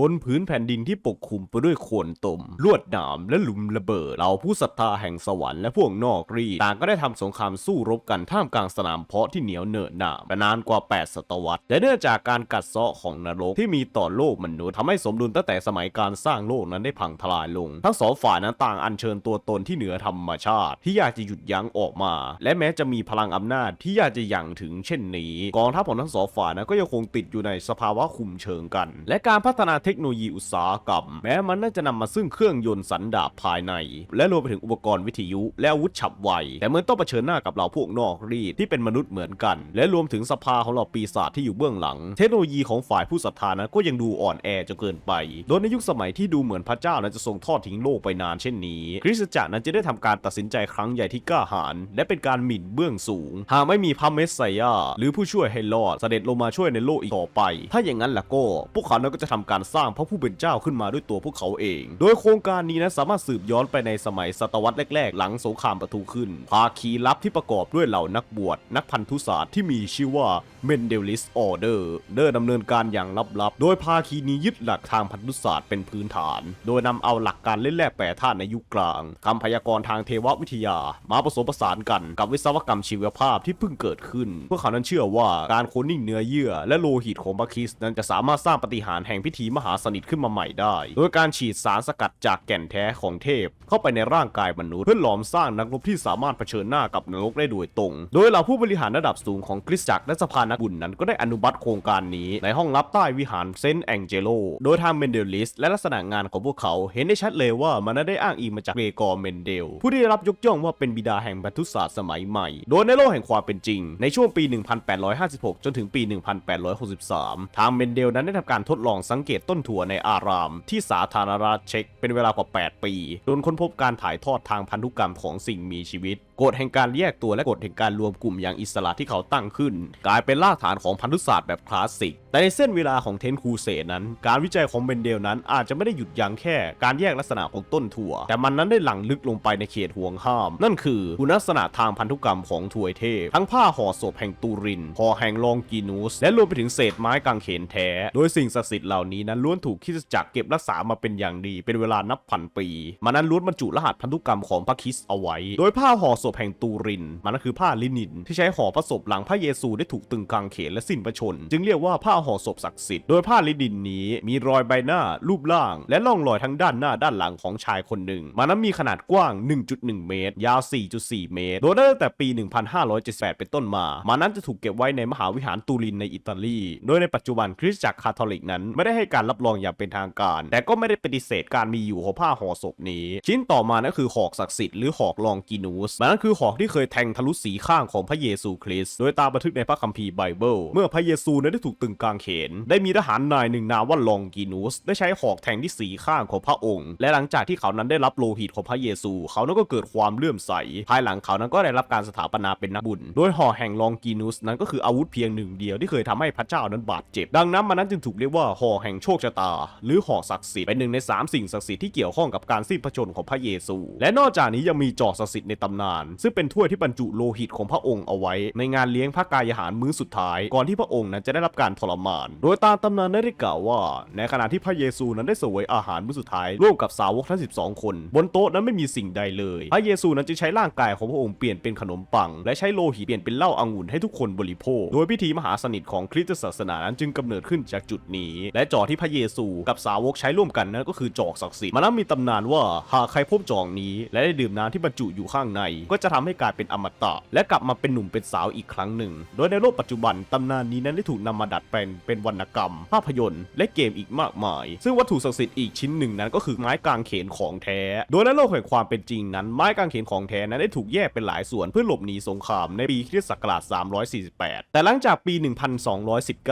บนพื้นแผ่นดินที่ปกคลุมไปด้วยโคลนตม ลวดหนามและหลุมระเบิดเหล่าผู้ศรัทธาแห่งสวรรค์และพวกนอกรีดต่างก็ได้ทำสงครามสู้รบกันท่ามกลางสนามเพาะที่เหนียวเหนอะหนามานานกว่า 8 ศตวรรษและเนื่องจากการกัดเซาะของนรกที่มีต่อโลกมนุษย์ทำให้สมดุลตั้งแต่สมัยการสร้างโลกนั้นได้พังทลายลง ทั้งสองฝ่ายนั้นต่างอัญเชิญตัวตนที่เหนือธรรมชาติ ที่อยากจะหยุดยั้งออกมา และแม้จะมีพลังอำนาจที่อยากจะยั่งถึงเช่นนี้ กองทัพของทั้งสองฝ่ายนั้นก็ยังคงติดอยู่ในสภาวะคุมเชิงกัน และการพัฒนาเทคโนโลยีอุตสาหกรรม แม้มันน่าจะนำมาซึ่งเครื่องยนต์สันดาปภายใน และรวมไปถึงอุปกรณ์วิทยุ และอาวุธฉับไว แต่เมื่อต้องเผชิญหน้ากับเหล่าพวกนอกรีดที่เป็นมนุษย์เหมือนกัน และรวมถึงสภาของเหล่าปีศาจที่อยู่เบื้องหลัง เทคโนโลยีของฝ่ายผู้ศรัทธานั้นก็ยังดูอ่อนแอจนเกินไป โดยในยุคสมัยที่ดูเหมือนพระเจ้านั้นจะทรงทอดทิ้งโลกไปนานเช่นนี้ คริสตจักรนั้นจะได้ทำการตัดสินใจครั้งใหญ่ที่กล้าหาญและเป็นการหมิ่นเบื้องสูง หากไม่มีพระเมสไซยาหรือผู้ช่วยให้รอดเสด็จลงมาช่วยในโลกอีกต่อไป ถ้าอย่างนั้นล่ะก็พวกเขานั้นก็จะทำการสร้างพระผู้เป็นเจ้าขึ้นมาด้วยตัวพวกเขาเอง โดยโครงการนี้นั้นสามารถสืบย้อนไปในสมัยศตวรรษแรกๆ หลังสงครามปะทุขึ้น ภาคีลับที่ประกอบด้วยเหล่านักบวชนักพันธุศาสตร์ที่มีชื่อว่าเมนเดลิสออเดอร์เดินดำเนินการอย่างลับๆ โดยภาคีนี้ยึดหลักทางพันธุศาสตร์เป็นพื้นฐาน โดยนำเอาหลักการเล่นแร่แปรธาตุในยุคกลางคำพยากรณ์ทางเทววิทยา มาผสมผสานกันกับวิศวกรรมชีวภาพที่เพิ่งเกิดขึ้น พวกเขานั้นเชื่อว่าการโคลนนิ่งเนื้อเยื่อ และโลหิตของพระคริสต์นั้นจะสามารถสร้างปฏิหารแห่งพิธีมหาสนิทขึ้นมาใหม่ได้ โดยการฉีดสารสกัดจากแก่นแท้ของเทพ เข้าไปในร่างกายมนุษย์เพื่อหลอมสร้างนักรบที่สามารถเผชิญหน้ากับนรกได้โดยตรง โดยเหล่าผู้บริหารระดับสูงของคริสตจักรและสภานักบุญนั้นก็ได้อนุมัติโครงการนี้ในห้องลับใต้วิหารเซนต์แองเจโล โดยทางเมนเดลิสและลักษณะงานของพวกเขาเห็นได้ชัดเลยว่ามันได้อ้างอิงมาจากเรกอร์เมนเดล ผู้ที่ได้รับยกย่องว่าเป็นบิดาแห่งบรรทุศาสตร์สมัยใหม่ โดยในโลกแห่งความเป็นจริง ในช่วงปี 1856 จนถึงปี 1863 ทางเมนเดลนั้นได้ทำการทดลองสังเกตต้น้นถั่วในอาราม ที่สาธารณรัฐเช็กเป็นเวลากว่า 8 ปีจนค้นพบการถ่ายทอดทางพันธุกรรมของสิ่งมีชีวิตกฎแห่งการแยกตัวและกฎแห่งการรวมกลุ่มอย่างอิสระที่เขาตั้งขึ้น กลายเป็นรากฐานของพันธุศาสตร์แบบคลาสสิก แต่ในเส้นเวลาของเทนคูเซนั้น การวิจัยของเบนเดลนั้นอาจจะไม่ได้หยุดยั้งแค่การแยกลักษณะของต้นถั่ว แต่มันนั้นได้หลั่งลึกลงไปในเขตห่วงห้าม นั่นคือคุณลักษณะทางพันธุกรรมของถวยเทพ ทั้งผ้าห่อศพแห่งตูรินห่อแห่งลองกีนูส และรวมไปถึงเศษไม้กางเขนแท้ โดยสิ่งศักดิ์สิทธิ์เหล่านี้นั้นล้วนถูกคริสตจักรเก็บรักษามาเป็นอย่างดี เป็นเวลานับพันปี มันนั้นล้วนบรรจุรหัสพันธุกรรมของพระคริสต์เอาไว้ โดยผ้าห่อศพแห่งตูริน มันก็คือผ้าลินิน ที่ใช้ห่อพระศพหลังพระเยซูได้ถูกตึงกางเขนและสิ้นพระชน จึงเรียกว่าผ้าห่อศพศักดิ์สิทธิ์ โดยผ้าลินินนี้มีรอยใบหน้า รูปร่าง และร่องรอยทั้งด้านหน้าด้านหลังของชายคนหนึ่ง มันนั้นมีขนาดกว้าง 1.1 เมตร ยาว 4.4 เมตร โดยตั้งแต่ปี 1578 เป็นต้นมา มันนั้นจะถูกเก็บไว้ในมหาวิหารตูรินในอิตาลี โดยในปัจจุบันคริสตจักรคาทอลิกนั้นไม่ได้ให้การรับรองอย่างเป็นทางการ แต่ก็ไม่ได้ปฏิเสธการมีอยู่ของผ้าห่อศพนี้ ชิ้นต่อมานั่นคือหอกศักดิ์สิทธิ์หรือหอกลองกินูสมันนั้นคือหอกที่เคยแทงทะลุสีข้างของพระเยซูคริสต์โดยตามบันทึกในพระคัมภีร์ไบเบิลเมื่อพระเยซูนั้นได้ถูกตึงกางเขน ได้มีทหารนายหนึ่งนามว่าลองกินูสได้ใช้หอกแทงที่สีข้างของพระองค์ และหลังจากที่เขานั้นได้รับโลหิตของพระเยซู เขานั้นก็เกิดความเลื่อมใส ภายหลังเขานั้นก็ได้รับการสถาปนาเป็นนักบุญ โดยหอกแห่งลองกินูสนั้นก็คืออาวุธเพียงหนึ่งเดียวที่เคยทำให้พระเจ้านั้นบาดเจ็บ ดังนั้นมันนั้นจึงถูกเรียกว่าหอกแห่งโชคชะตา หรือหอกศักดิ์สิทธิ์เป็นหนึ่งในสามสิ่งศักดิ์สิทธิ์ที่เกี่ยวข้องกับการสิ้นพระชนม์ของพระเยซู และนอกจากนี้ยังมีจอกศักดิ์สิทธิ์ในตำนาน ซึ่งเป็นถ้วยที่บรรจุโลหิตของพระองค์เอาไว้ ในงานเลี้ยงพระกายอาหารมื้อสุดท้าย ก่อนที่พระองค์นั้นจะได้รับการทรมาน โดยตามตำนานได้กล่าวว่า ในขณะที่พระเยซูนั้นได้เสวยอาหารมื้อสุดท้ายร่วมกับสาวกทั้ง 12 คน บนโต๊ะนั้นไม่มีสิ่งใดเลย พระเยซูนั้นจึงใช้ร่างกายของพระองค์เปลี่ยนเป็นขนมปัง และใช้โลหิตเปลี่ยนเป็นเหล้าองุ่นให้ทุกคนบริโภค โดยพิธีมหาสนิทของคริสตศาสนานั้นจึงกำเนิดขึ้นจากจุดนี้ และจอที่พระเยซู กับสาวกใช้ร่วมกันนั้นก็คือจอกศักดิ์สิทธิ์มันนั้นมีตำนานว่าหากใครพบจอกนี้ และได้ดื่มน้ำที่บรรจุอยู่ข้างใน ก็จะทำให้กลายเป็นอมตะ และกลับมาเป็นหนุ่มเป็นสาวอีกครั้งหนึ่ง โดยในโลกปัจจุบันตำนานนี้นั้นได้ถูกนำมาดัดแปลงเป็นวรรณกรรม ภาพยนตร์ และเกมอีกมากมาย ซึ่งวัตถุศักดิ์สิทธิ์อีกชิ้นหนึ่งนั้นก็คือไม้กางเขนของแท้ โดยในโลกแห่งความเป็นจริงนั้นไม้กางเขนของแท้นั้นได้ถูกแยกเป็นหลายส่วนเพื่อหลบหนีสงครามในปีคริสต์ศักราช 348 แต่หลังจากปี 1219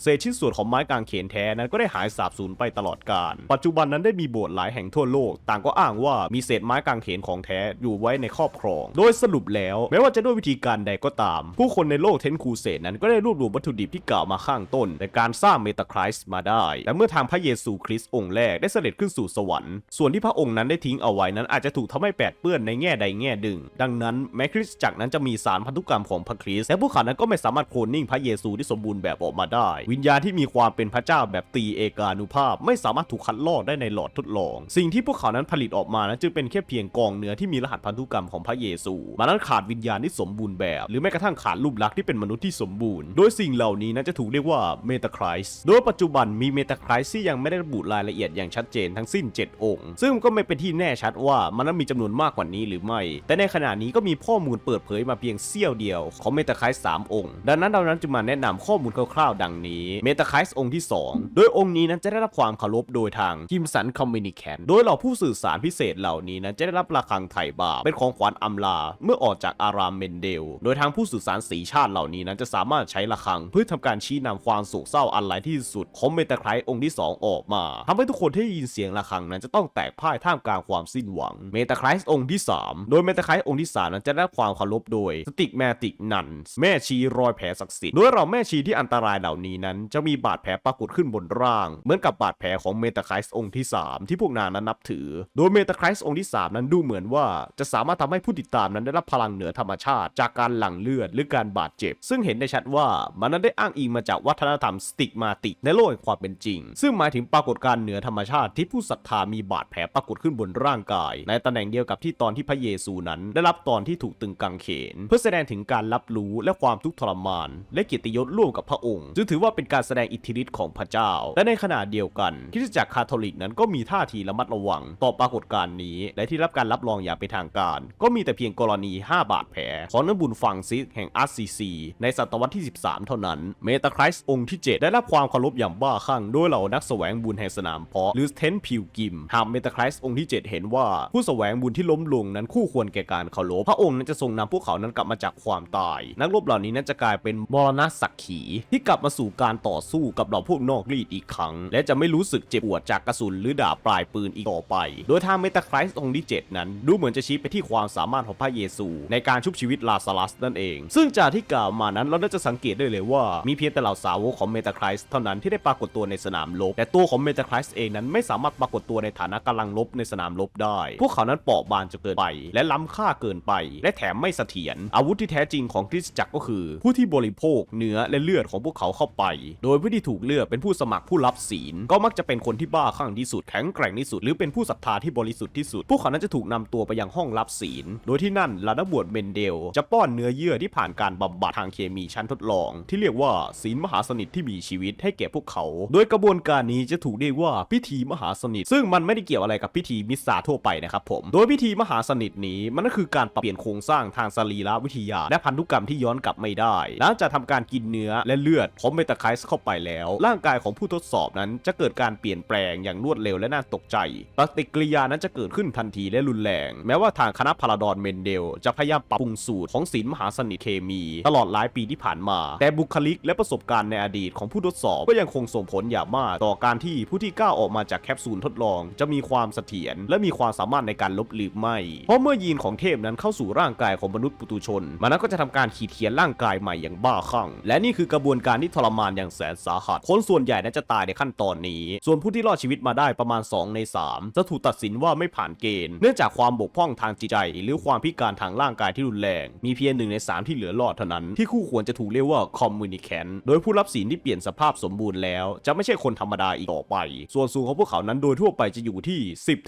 เศษชิ้นส่วนของไม้กางเขนแท้นั้นก็ได้หายสาบสูญไปตลอดกาล ปัจจุบันนั้นได้มีโบสถ์หลายแห่งทั่วโลก ต่างก็อ้างว่ามีเศษไม้กางเขนของแท้อยู่ไว้ในครอบครอง โดยสรุปแล้วแม้ว่าจะด้วยวิธีการใดก็ตาม ผู้คนในโลกเทนคูเซนั้นก็ได้รวบรวมวัตถุดิบที่กล่าวมาข้างต้นในการสร้างเมตาคริส์มาได้แต่เมื่อทางพระเยซูคริสต์องค์แรกได้เสด็จขึ้นสู่สวรรค์ ส่วนที่พระองค์นั้นได้ทิ้งเอาไว้นั้นอาจจะถูกทำให้แปดเปื้อนในแง่ใดแง่หนึ่ง ดังนั้นแม้คริสตจักรนั้นจะมีสารพันธุกรรมของพระคริสต์แต่พวกเขานั้นก็ไม่สามารถโคลนนิ่งพระเยซูที่สมบูรณ์แบบออกมาได้ วิญญาณที่มีความเป็นพระเจ้าแบบตีเอเอกานุภาพไม่สามารถถูกคัดลอกได้ในหลอดทดลอง สิ่งที่พวกเขานั้นผลิตออกมานั้นจึงเป็นแค่เพียงกองเนื้อที่มีรหัสพันธุกรรมของพระเยซูมันนั้นขาดวิญญาณที่สมบูรณ์แบบ หรือแม้กระทั่งขาดรูปลักษณ์ที่เป็นมนุษย์ที่สมบูรณ์ โดยสิ่งเหล่านี้นั้นจะถูกเรียกว่าเมตาไครส์โดยปัจจุบันมีเมตาไครส์ที่ยังไม่ได้ระบุรายละเอียดอย่างชัดเจนทั้งสิ้น 7 องค์ ซึ่งก็ไม่เป็นที่แน่ชัดว่ามันนั้นมีจำนวนมากกว่านี้หรือไม่ แต่ในขณะนี้ก็มีข้อมูลเปิดเผยมาเพียงเสี้ยวเดียวของเมตาไครส์สามองค์ ดังนั้นเรานั้นจึงมาแนะนำข้อมูลคร่าวๆ ดังนี้เมตาไครส์องค์ที่ 2 โดยองค์นี้นั้นจะได้รับความเคารพโดยทางกิมสันคอมมินิแคนโดยเหล่าผู้สื่อสารพิเศษเหล่านี้นั้นจะได้รับระฆังไถ่บาปเป็นของขวัญอำลา เมื่อออกจากอารามเมนเดล โดยทางผู้สื่อสารสีชาติเหล่านี้นั้นจะสามารถใช้ระฆัง เพื่อทำการชี้นำความโศกเศร้าอันไรที่สุดของเมตาไครส์องค์ที่ 2 ออกมาทำให้ทุกคนที่ได้ยินเสียงระฆังนั้นจะต้องแตกพ่ายท่ามกลางความสิ้นหวังเมตาไครส์องค์ที่ 3 โดยเมตาไครส์องค์ที่3นั้นจะได้รับความเคารพโดยสติกแมติกนันแม่ชีรอยแผลศักดิ์สิทธิ์โดยเราแม่ชีที่อันตรายเหล่านี้นั้น จะมีบาดแผลปรากฏขึ้นบนร่างเหมือนกับบาดแผลของเมตาไครส์องค์ที่ 3 ที่พวกนางนั้นนับถือ โดยเมตาไครส์องค์ที่ 3 นั้นดูเหมือนว่า จะสามารถทำให้ผู้ติดตามนั้นได้รับพลังเหนือธรรมชาติ จากการหลั่งเลือดหรือการบาดเจ็บ ซึ่งเห็นได้ชัดว่ามันนั้นได้อ้างอิงมาจากวัฒนธรรมสติกมาติในโลกแห่งความเป็นจริง ซึ่งหมายถึงปรากฏการณ์เหนือธรรมชาติที่ผู้ศรัทธามีบาดแผลปรากฏขึ้นบนร่างกาย ในตำแหน่งเดียวกับที่ตอนที่พระเยซูนั้น ได้รับตอนที่ถูกตึงกางเขน เพื่อแสดงถึงการรับรู้และความทุกข์ทรมาน และเกียรติยศร่วมกับพระองค์จึงถือว่าเป็นการแสดงอิทธิฤทธิ์ของพระเจ้าและในขณะเดียวกันคริสตจักรคาทอลิกนั้นก็มีท่าทีระมัดระวังต่อปรากฏการณ์นี้ และที่รับการรับรองอย่างเป็นทางการ ก็มีแต่เพียงกรณี 5 บาดแผลของนักบุญฟังซิสแห่งอาร์ซีซีในศตวรรษที่ 13 เท่านั้น เมตาคริสองค์ที่ 7 ได้รับความเคารพอย่างบ้าคลั่งโดยเหล่านักแสวงบุญแห่งสนามเพาะหรือเทนพิวกิมหากเมตาคริสองค์ที่ 7 เห็นว่าผู้แสวงบุญที่ล้มลงนั้นคู่ควรแก่การเคารพพระองค์นั้นจะทรงนำพวกเขานั้นกลับมาจากความตาย นักรบเหล่านี้นั้นจะกลายเป็นมรณะสักขีที่กลับมาสู่การต่อสู้กับเหล่าพวกนอกรีดอีกครั้งและจะไม่รู้สึกเจ็บปวดจากกระสุนหรือดาบปลายปืนอีกต่อไป โดยทางเมตาไครส์องค์ที่ 7 นั้น ดูเหมือนจะชี้ไปที่ความสามารถของพระเยซู ในการชุบชีวิตลาซารัสนั่นเอง ซึ่งจากที่กล่าวมานั้นเราน่าจะสังเกตได้เลยว่า มีเพียงแต่เหล่าสาวกของเมตาไครส์เท่านั้นที่ได้ปรากฏตัวในสนามรบแต่ตัวของเมตาไครส์เองนั้นไม่สามารถปรากฏตัวในฐานะกำลังรบในสนามรบได้ พวกเขานั้นเปราะบางจนเกินไป และล้ำค่าเกินไป และแถมไม่เสถียรอาวุธที่แท้จริงของคริสตจักรก็คือ ผู้ที่บริโภคเนื้อและเลือดของพวกเขาเข้าไป โดยผู้ที่ถูกเลือกเป็นผู้สมัครผู้รับศีล ก็มักจะเป็นคนที่บ้าคลั่งที่สุดแข็งแกร่งที่สุด หรือเป็นผู้ศรัทธาที่บริสุทธิ์ที่สุด พวกเขานั้นจะถูกนำตัวไปยังห้องรับศีล โดยที่นั่นลานักบวชเมนเดล จะป้อนเนื้อเยื่อที่ผ่านการบำบัดทางเคมีชั้นทดลอง ที่เรียกว่าศีลมหาสนิทที่มีชีวิตให้แก่พวกเขา โดยกระบวนการนี้จะถูกเรียกว่าพิธีมหาสนิท ซึ่งมันไม่ได้เกี่ยวอะไรกับพิธีมิสซาทั่วไปนะครับผม โดยพิธีมหาสนิทนี้มันก็คือการปรับเปลี่ยนโครงสร้างทางสรีรวิทยา และพันธุกรรมที่ย้อนกลับไม่ได้หลังจากทำการกินเนื้อและเลือดของเมตาไคส์เข้าไปแล้ว ร่างกายของผู้ทดสอบนั้นจะเกิดการเปลี่ยนแปลงอย่างรวดเร็วและน่าตกใจ ปฏิกิริยานั้นจะเกิดขึ้นทันทีและรุนแรง แม้ว่าทางคณะพาราดอนเมนเดล จะพยายามปรับปรุงสูตรของศีลมหาสนิทเคมี ตลอดหลายปีที่ผ่านมา แต่บุคลิกและประสบการณ์ในอดีตของผู้ทดสอบก็ยังคงส่งผลอย่างมากต่อการที่ผู้ที่ก้าวออกมาจากแคปซูลทดลอง จะมีความเสถียรและมีความสามารถในการลบหรือไม่ เพราะเมื่อยีนของเทพนั้นเข้าสู่ร่างกายของมนุษย์ปุตุชน มันนั้นก็จะทำการขีดเขียนร่างกายใหม่อย่างบ้าคลั่ง และนี่คือกระบวนการที่ทรมานอย่างแสนสาหัส คนส่วนใหญ่นั้นจะตายในขั้นตอนนี้ ส่วนผู้ที่รอดชีวิตมาได้ประมาณ 2 ใน 3 จะถูกตัดสินว่าไม่ผ่านเกณฑ์ เนื่องจากความบกพร่องทางจิตใจ หรือความพิการทางร่างกายที่รุนแรง มีเพียงหนึ่งใน 3 ที่เหลือรอดเท่านั้น ที่คู่ควรจะถูกเรียกว่าคอมมูนิแคนโดยผู้รับศีลที่เปลี่ยนสภาพสมบูรณ์แล้ว จะไม่ใช่คนธรรมดาอีกต่อไป ส่วนสูงของพวกเขานั้นโดยทั่วไปจะอยู่ที่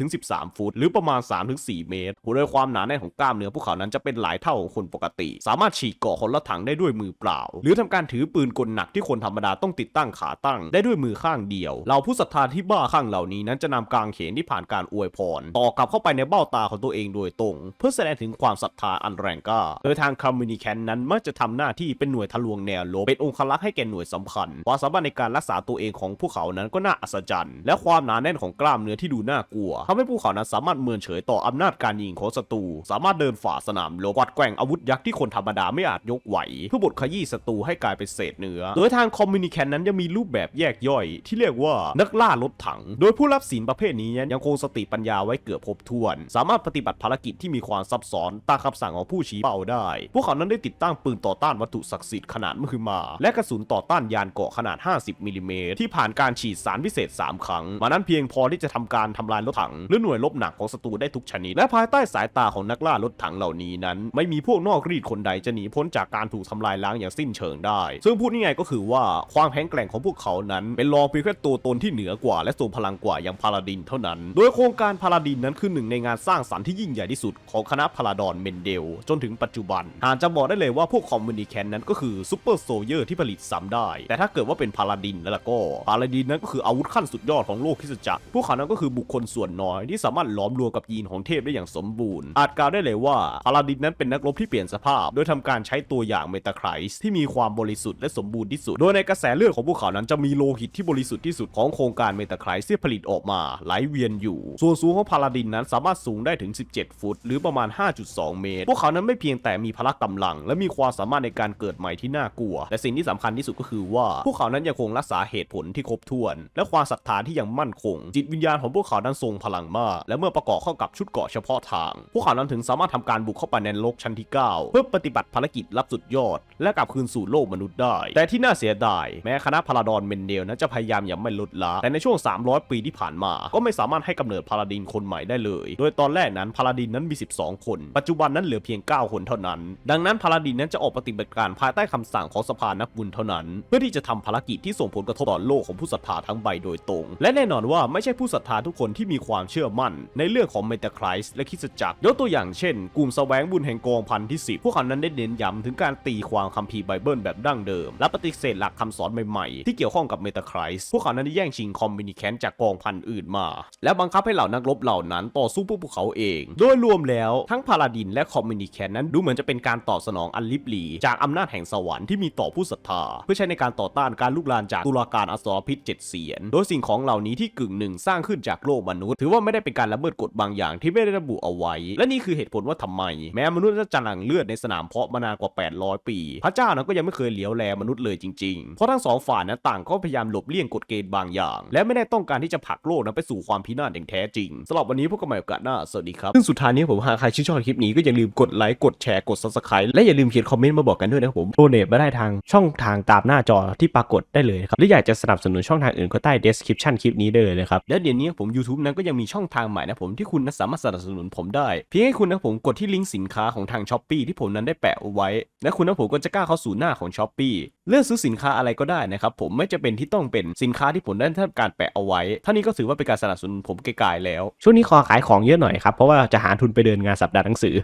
10-13 ฟุต หรือประมาณ 3-4 เมตรโดยความหนาแน่นของกล้ามเนื้อพวกเขานั้นจะเป็นหลายเท่าของคนปกติ สามารถฉีกเกาะคนละถังได้ด้วยมือเปล่า หรือทำการถือปืนกลหนักที่คนธรรมดาต้องติดตั้งขาตั้ง ได้ด้วยมือข้างเดียวเราผู้ศรัทธาที่บ้าข้างเหล่านี้นั้นจะนำกางเขนที่ผ่านการอวยพร ต่อกลับเข้าไปในเบ้าตาของตัวเองโดยตรง เพื่อแสดงถึงความศรัทธาอันแรงกล้า โดยทางคอมมิวนิแคนนั้นมักจะทำหน้าที่เป็นหน่วยทะลวงแนวลบเป็นองคลักษ์ให้แก่หน่วยสำคัญความสามารถในการรักษาตัวเองของพวกเขานั้นก็น่าอัศจรรย์และความหนาแน่นของกล้ามเนื้อที่ดูน่ากลัวทำให้พวกเขานั้นสามารถเมินเฉยต่ออำนาจการยิงของศัตรูสามารถเดินฝ่าสนามรบกวัดแกว่งอาวุธยักษ์ที่คนธรรมดาไม่อาจยกไหวเพื่อบดขยี้ศัตรูให้กลายเป็นเศษเนื้อ โดยทางคอมมิวนิแคนนั้นยังมีรูปแบบแยกย่อยที่เรียกว่านักล่ารถถัง โดยผู้รับศีลประเภทนี้ยังคงสติปัญญาไว้เกือบครบถ้วน สามารถปฏิบัติภารกิจที่มีความซับซ้อนตามคำสั่งของผู้ชี้เป้าได้ พวกเขานั้นได้ติดตั้งปืนต่อต้านวัตถุศักดิ์สิทธิ์ขนาดมหึมา และกระสุนต่อต้านยานเกราะขนาด 50มิลลิเมตรที่ผ่านการฉีดสารพิเศษ 3 ครั้ง มานั้นเพียงพอที่จะทำการทำลายรถถัง หรือหน่วยลบหนักของศัตรูได้ทุกชนิด และภายใต้สายตาของนักล่ารถถังเหล่านี้นั้น ไม่มีพวกนอกรีดคนใดจะหนีพ้นจากการถูกทำลายล้างอย่างสิ้นเชิงได้ ซึ่งพูดง่ายๆก็คือว่าความแข็งแกร่งของพวกเขานั้นเป็นรององเพียงแค่ตัวตนที่เหนือกว่าและทรงพลังกว่าอย่างพาลาดินเท่านั้น โดยโครงการพาลาดินนั้นคือหนึ่งในงานสร้างสรรค์ที่ยิ่งใหญ่ที่สุดของคณะพาลาดอนเมนเดล จนถึงปัจจุบันหากจะบอกได้เลยว่าพวกคอมมูนิแคนนั้นก็คือซูเปอร์โซเยอร์ที่ผลิตซ้ำได้ แต่ถ้าเกิดว่าเป็นพาลาดินแล้วล่ะก็พาลาดินนั้นก็คืออาวุธขั้นสุดยอดของโลกคริสจักรพวกเขานั้นก็คือบุคคลส่วนน้อยที่สามารถหล้อมรวมกับยีนของเทพได้อย่างสมบูรณ์ อาจกล่าวได้เลยว่าพาลาดินนั้นเป็นนักรบที่เปลี่ยนสภาพ โดยทำการใช้ตัวอย่างเมตาไครส์ที่มีความบริสุทธิ์และสมบูรณ์ที่สุด โดยในกระแสเลือดของพวกเขานั้นจะมีโลหิตที่บริสุทธิ์ที่สุดของโครงการเมตาไครส์ที่ผลิตออกมาไหลเวียนอยู่ ส่วนสูงของพาลาดินนั้นสามารถสูงได้ถึง 17 ฟุต หรือประมาณ 5.2 เมตร พวกเขานั้นไม่เพียงแต่มีพละกำลัง และมีความสามารถในการเกิดใหม่ที่น่ากลัว แต่สิ่งที่สำคัญที่สุดก็คือว่า พวกเขานั้นยังคงรักษาเหตุผลที่ครบถ้วน และความศรัทธาที่ยังมั่นคง จิตวิญญาณของพวกเขานั้นทรงพลังมาก และเมื่อประกอบเข้ากับชุดเกาะเฉพาะทาง พวกเขานั้นถึงสามารถทำการบุกเข้าไปในโลกชั้นที่ 9 เพื่อปฏิบัติภารกิจลับสุดยอด และกลับคืนสู่โลกมนุษย์ได้ แต่ที่น่าเสียดายแม้คณะพาราดอนเมนเดลนั้นจะพยยามอย่างไม่ลดละแต่ในช่วง 300 ปีที่ผ่านมา ก็ไม่สามารถให้กำเนิดพาราดินคนใหม่ได้เลย โดยตอนแรกนั้นพาราดินนั้นมี 12 คน ปัจจุบันนั้นเหลือเพียง 9 คนเท่านั้น ดังนั้นพาราดินนั้นจะออกปฏิบัติการภายใต้คำสั่งของสภานักบุญเท่านั้น เพื่อที่จะทำภารกิจที่ส่งผลกระทบต่อโลกของผู้ศรัทธาทั้งใบโดยตรง และแน่นอนว่าไม่ใช่ผู้ศรัทธาทุกคนที่มีความเชื่อมั่น ในเรื่องของเมตาไครส์และคิสจักรยกตัวอย่างเช่น กลุ่มสแสวงบุญแห่งกองพันที่10พวกเขานั้นได้เน้นย้ำถึงการตีความคัมภีร์ไบเบิลแบบดั้งเดิม และปฏิเสธหลักคำสอนใหม่ๆ ที่เกี่ยวข้องกับเมตาครส์พวกเขานั้นได้แย่งชิงคอมมินิแคนจากกองพันอื่นมา และบังคับให้เหล่านักรบเหล่านั้นต่อสู้พวกพวกเขาเอง โดยรวมแล้วทั้งพาลาดินและคอมมินิแคนนั้นดูเหมือนจะเป็นการตอบสนองอันลิบหลีจากอำนาจแห่งสวรรค์ที่มีต่อผู้ศรัทธา เพื่อใช้ในการต่อต้านการลุกลามจากตุลาการอสรพิษเจ็ดเสียน โดยสิ่งของเหล่านี้ที่กึ่งหนึ่งสร้างขึ้นจากโลกมนุษย์ ถือว่าไม่ได้เป็นการละเมิดกฎบางอย่างที่ไม่ได้ระบุเอาไว้ และนี่คือเหตุผลว่าทำไม แม้มนุษย์จะจางเลือดในสนามเพาะมานานกว่า 800 ปี พระเจ้านั้นก็ยังไม่เคยเหลียวแลมนุษย์เลยจริงๆ เพราะทั้งสองฝ่ายนั้นต่างก็พยายามหลบเลี่ยงกฎเกณฑ์บางอย่าง และไม่ได้ต้องการที่จะผลักโลกนั้นไปสู่ความพินาศอย่างแท้จริงสำหรับวันนี้พบกันใหม่โอกาสหน้าสวัสดีครับซึ่งสุดท้ายนี้ผมหากใครชื่นชอบคลิปนี้ก็อย่าลืมกดไลค์กดแชร์กด subscribe และอย่าลืมเขียนคอมเมนต์มาบอกกันด้วยนะครับผมโดเนทมาได้ทางช่องทางตามหน้าจอที่ปรากฏได้เลยครับหรืออยากจะสนับสนุนช่องทางอื่นก็ใต้ description คลิปนี้ได้เลยนะครับและเดี๋ยวนี้ผม YouTube นั้นก็ยังมีช่องทางใหม่นะผมที่คุณนั้นสามารถสนับสนุนผมได้เพียงให้คุณนะผมกดที่ลิงก์สินค้าของทาง s h อ p e e ที่ผมนั้นได้แปะเอาไว้ และคุณนะผมก็จะกล้าเข้าสู่หน้าของ s h อ p e e เลือกซื้อสินค้าอะไรก็ได้นะครับผมไม่จะเป็นที่ต้องเป็นสินค้าที่ผมได้ทำการแปะเอาไว้ท่านี้ก็ถือว่าเป็นการสนับสนุนผมไกลๆแล้ว ช่วงนี้ขอขายของเยอะหน่อยครับเพราะว่าจะหาทุนไปเดินงานสัปดาห์หนังสือ